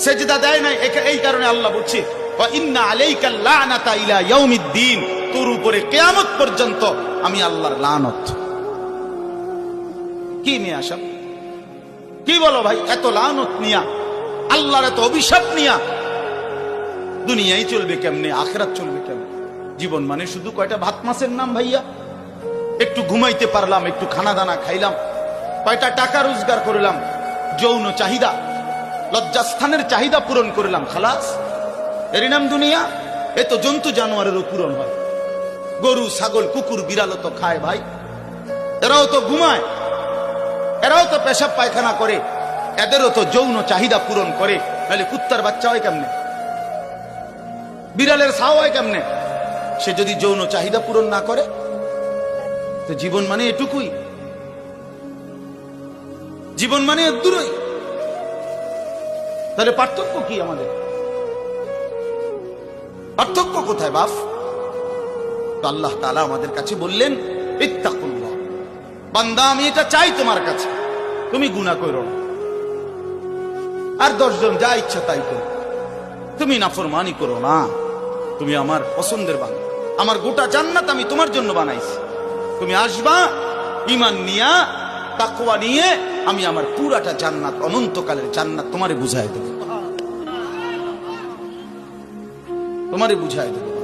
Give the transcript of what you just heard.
সেজদা দেয় নাই এই কারণে আল্লাহ বলছে, "ওয়া ইন্না আলাইকা লানাতা ইলা ইয়াউমিদ্দিন। তোর উপরে কিয়ামত পর্যন্ত আমি আল্লাহর লানত। কি নিয়ে আসাম কি বলো ভাই, এত লানত নিয়া, আল্লাহর এত অভিশাপ নিয়া, দুনিয়ায় চলবে কেমনে, আখরাত চলবে কেমনে? জীবন মানে শুধু কয়টা ভাত মাছের নাম ভাইয়া? একটু ঘুমাইতে পারলাম, একটু খানা দানা খাইলাম, কয়টা টাকা রোজগার করলাম, যৌন চাহিদা লজ্জাস্থানের চাহিদা পূরণ করলাম, খালাস। এরই নাম দুনিয়া, এ তো জন্তু জানোয়ারেরও পূরণ হয়। গরু, ছাগল, কুকুর, বিড়ালও তো খায় ভাই। এরাও তো ঘুমায়। এরাও তো পেশাব পায়খানা করে। এদেরও তো যৌন চাহিদা পূরণ করে। নাহলে কুত্তার বাচ্চা হয় কেমনে? বিড়ালের ছাও হয় কেমনে? সে যদি যৌন চাহিদা পূরণ না করে, তো জীবন মানে এটুকুই। জীবন মানে এর দূরই। তাহলে পার্থক্য কি আমাদের? পার্থক্য কোথায় বাপ? আল্লাহ তাআলা আমাদের কাছে বললেন, ইত্তাকুল্লাহ। বান্দা, আমি এটা চাই তোমার কাছে। তুমি গুনাহ করো না। আর দশজন যা ইচ্ছা তাই করো। তুমি নাফরমানি করো না। তুমি আমার পছন্দের বান্দা। আমার গোটা জান্নাত আমি তোমার জন্য বানাইছি। তুমি আসবা ইমান নিয়া, তাকওয়া নিয়ে আমি আমার পুরাটা জান্নাত অনন্তকালের জান্নাত তোমারে বুঝাই দেব। তোমারে বুঝাই দেব।